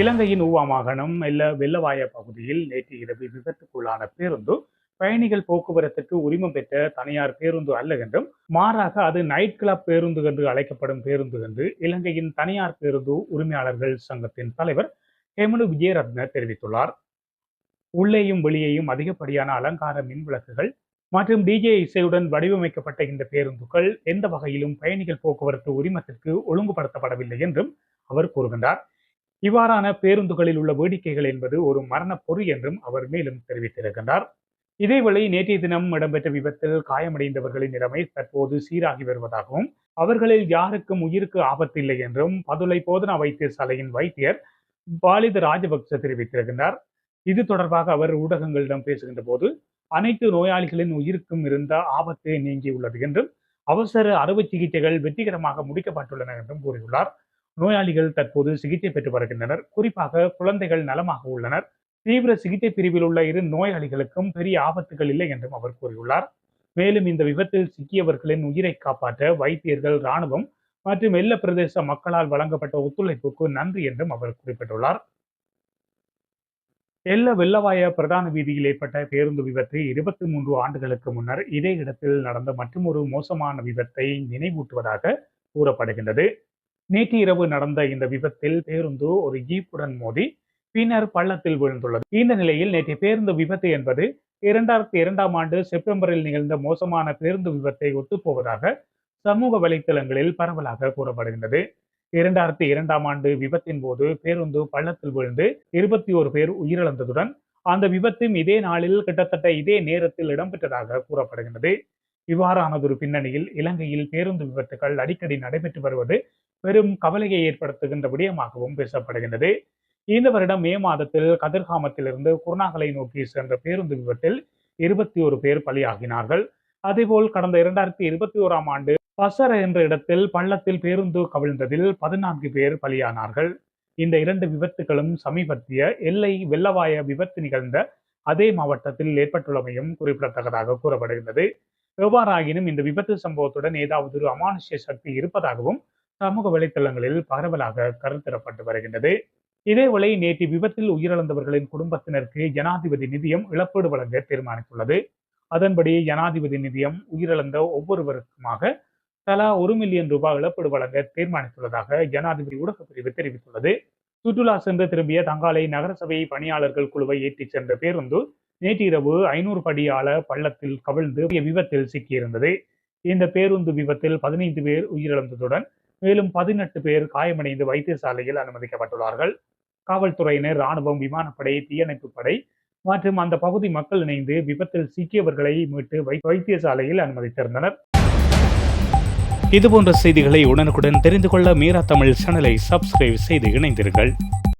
இலங்கையின் ஊவா மாகாணம் மெல்ல வெள்ளவாய பகுதியில் நேற்று இரவு விபத்துக்குள்ளான பேருந்து பயணிகள் போக்குவரத்துக்கு உரிமம் பெற்ற தனியார் பேருந்து அல்ல என்றும் மாறாக அது நைட் கிளப் பேருந்து என்று அழைக்கப்படும் பேருந்து என்று இலங்கையின் தனியார் பேருந்து உரிமையாளர்கள் சங்கத்தின் தலைவர் ஹெமனு விஜயரத்ன தெரிவித்துள்ளார். உள்ளேயும் வெளியேயும் அதிகப்படியான அலங்கார மின் விளக்குகள் மற்றும் டிஜே இசையுடன் வடிவமைக்கப்பட்ட இந்த பேருந்துகள் எந்த வகையிலும் பயணிகள் போக்குவரத்து உரிமத்திற்கு ஒழுங்குபடுத்தப்படவில்லை என்றும் அவர் கூறுகின்றார். இவ்வாறான பேருந்துகளில் உள்ள வேடிக்கைகள் என்பது ஒரு மரண பொறி என்றும் அவர் மேலும் தெரிவித்திருக்கின்றார். இதேவேளை நேற்றைய தினம் இடம்பெற்ற விபத்தில் காயமடைந்தவர்களின் நிலைமை தற்போது சீராகி வருவதாகவும் அவர்களில் யாருக்கும் உயிருக்கு ஆபத்தில்லை என்றும் பதுளை போதனா வைத்தியசாலையின் வைத்தியர் பாலித ராஜபக்ச தெரிவித்திருக்கின்றார். இது தொடர்பாக அவர் ஊடகங்களிடம் பேசுகின்ற போது அனைத்து நோயாளிகளின் உயிருக்கும் இருந்த ஆபத்து நீங்கியுள்ளது என்றும் அவசர அறுவை சிகிச்சைகள் வெற்றிகரமாக முடிக்கப்பட்டுள்ளன என்றும் கூறியுள்ளார். நோயாளிகள் தற்போது சிகிச்சை பெற்று வருகின்றனர். குறிப்பாக குழந்தைகள் நலமாக உள்ளனர். தீவிர சிகிச்சை பிரிவில் உள்ள இரு நோயாளிகளுக்கும் பெரிய ஆபத்துகள் இல்லை என்றும் அவர் கூறியுள்ளார். மேலும் இந்த விபத்தில் சிக்கியவர்களின் உயிரை காப்பாற்ற வைத்தியர்கள் ராணுவம் மற்றும் எல்ல பிரதேச மக்களால் வழங்கப்பட்ட ஒத்துழைப்புக்கு நன்றி என்றும் அவர் குறிப்பிட்டுள்ளார். எல்ல வெள்ளவாய பிரதான வீதியில் ஏற்பட்ட பேருந்து விபத்து இருபத்தி மூன்று ஆண்டுகளுக்கு முன்னர் இதே இடத்தில் நடந்த மற்றொரு மோசமான விபத்தை நினைவூட்டுவதாக கூறப்படுகின்றது. நேற்று இரவு நடந்த இந்த விபத்தில் பேருந்து ஒரு ஜீப்புடன் மோதி பின்னர் பள்ளத்தில் விழுந்துள்ளது. இந்த நிலையில் நேற்று பேருந்து விபத்து என்பது இரண்டாயிரத்தி இரண்டாம் ஆண்டு செப்டம்பரில் நிகழ்ந்த மோசமான பேருந்து விபத்தை ஒத்துப்போவதாக சமூக வலைத்தளங்களில் பரவலாக கூறப்படுகின்றது. இரண்டாயிரத்தி இரண்டாம் ஆண்டு விபத்தின் போது பேருந்து பள்ளத்தில் விழுந்து இருபத்தி ஒரு பேர் உயிரிழந்ததுடன் அந்த விபத்தும் இதே நாளில் கிட்டத்தட்ட இதே நேரத்தில் இடம்பெற்றதாக கூறப்படுகின்றது. இவ்வாறானதொரு பின்னணியில் இலங்கையில் பேருந்து விபத்துகள் அடிக்கடி நடைபெற்று வருவது பெரும் கவலையை ஏற்படுத்துகின்ற விடயமாகவும் பேசப்படுகின்றது. இந்த வருடம் மே மாதத்தில் கதிர்காமத்திலிருந்து குருநாகலை நோக்கி சென்ற பேருந்து விபத்தில் இருபத்தி ஒரு பேர் பலியாகினார்கள். அதேபோல் கடந்த இரண்டாயிரத்தி இருபத்தி ஓராம் ஆண்டு பசர என்ற இடத்தில் பள்ளத்தில் பேருந்து கவிழ்ந்ததில் பதினான்கு பேர் பலியானார்கள். இந்த இரண்டு விபத்துகளும் சமீபத்திய எல்லை வெள்ளவாய விபத்து நிகழ்ந்த அதே மாவட்டத்தில் ஏற்பட்டுள்ளமையும் குறிப்பிடத்தக்கதாக கூறப்படுகின்றது. எவ்வாறாயினும் இந்த விபத்து சம்பவத்துடன் ஏதாவது ஒரு அமானுஷ்ய சக்தி இருப்பதாகவும் சமூக வலைத்தளங்களில் பரவலாக கருத்திடப்பட்டு வருகின்றது. இதேவேளை நேற்று விபத்தில் உயிரிழந்தவர்களின் குடும்பத்தினருக்கு ஜனாதிபதி நிதியம் இழப்பீடு வழங்க தீர்மானித்துள்ளது. அதன்படி ஜனாதிபதி நிதியம் உயிரிழந்த ஒவ்வொருவருக்குமாக தலா ஒரு மில்லியன் ரூபாய் இழப்பீடு வழங்க தீர்மானித்துள்ளதாக ஜனாதிபதி ஊடகப் பிரிவு தெரிவித்துள்ளது. சுற்றுலா சென்று திரும்பிய தங்காலை நகரசபை பணியாளர்கள் குழுவை ஏற்றிச் சென்ற பேருந்து நேற்று இரவு ஐநூறு படியாள பள்ளத்தில் கவிழ்ந்து விபத்தில் சிக்கியிருந்தது. இந்த பேருந்து விபத்தில் பதினைந்து பேர் உயிரிழந்ததுடன் மேலும் பதினெட்டு பேர் காயமடைந்து வைத்தியசாலையில் அனுமதிக்கப்பட்டுள்ளார்கள். காவல்துறையினர் ராணுவம் விமானப்படை தீயணைப்பு படை மற்றும் அந்த பகுதி மக்கள் இணைந்து விபத்தில் சிக்கியவர்களை மீட்டு வை- வைத்தியசாலையில் அனுமதித்திருந்தனர். இதுபோன்ற செய்திகளை உடனுக்குடன் தெரிந்து கொள்ள மீரா தமிழ் சேனலை சப்ஸ்கிரைப் செய்து இணைந்தீர்கள்